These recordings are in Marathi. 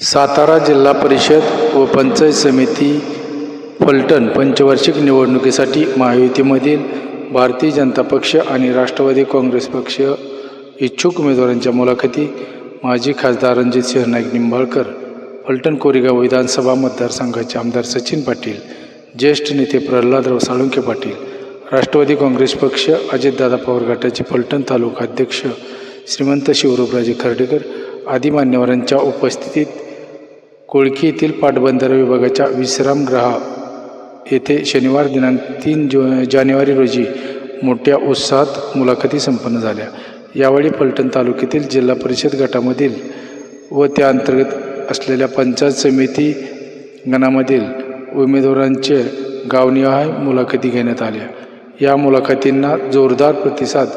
सातारा जिल्हा परिषद व पंचायत समिती फलटण पंचवार्षिक निवडणुकीसाठी महायुतीमधील भारतीय जनता पक्ष आणि राष्ट्रवादी काँग्रेस पक्ष इच्छुक उमेदवारांच्या मुलाखती माजी खासदार रणजित सिंह नाईक निंबाळकर फलटण कोरेगाव विधानसभा मतदारसंघाचे आमदार सचिन पाटील ज्येष्ठ नेते प्रल्हादराव साळुंके पाटील राष्ट्रवादी काँग्रेस पक्ष अजितदादा पवार गटाचे फलटण तालुका अध्यक्ष श्रीमंत शिवरूपराजे खर्डेकर आदी मान्यवरांच्या उपस्थितीत कोळकी येथील पाटबंधारे विभागाच्या विश्रामगृहा येथे शनिवार दिनांक तीन जो जानेवारी रोजी मोठ्या उत्साहात मुलाखती संपन्न झाल्या. यावेळी फलटण तालुक्यातील जिल्हा परिषद गटामधील व त्या अंतर्गत असलेल्या पंचायत समिती गणामधील उमेदवारांचे गावनिहाय मुलाखती घेण्यात आल्या. या मुलाखतींना जोरदार प्रतिसाद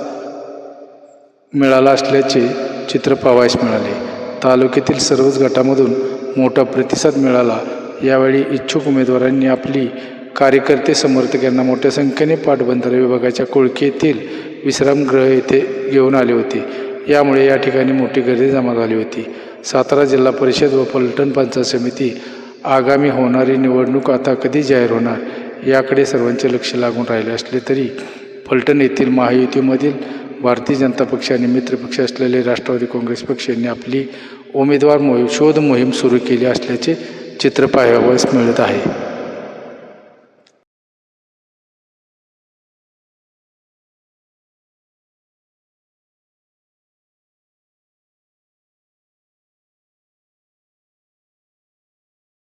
मिळाला असल्याचे चित्र पाहावयास मिळाले. तालुक्यातील सर्वच गटामधून मोठा प्रतिसाद मिळाला. यावेळी इच्छुक उमेदवारांनी आपली कार्यकर्ते समर्थकांना मोठ्या संख्येने पाटबंधारे विभागाच्या कोळकी येथील विश्रामगृह येथे घेऊन आले होते. यामुळे या ठिकाणी मोठी गर्दी जमा झाली होती. सातारा जिल्हा परिषद व पलटण पंचायत समिती आगामी होणारी निवडणूक आता कधी जाहीर होणार याकडे सर्वांचे लक्ष लागून राहिले असले तरी फलटण येथील महायुतीमधील भारतीय जनता पक्ष आणि मित्रपक्ष असलेले राष्ट्रवादी काँग्रेस पक्ष यांनी आपली उमेदवार मोहीम शोध मोहीम सुरू केली असल्याचे चित्र पाहावयास मिळत आहे.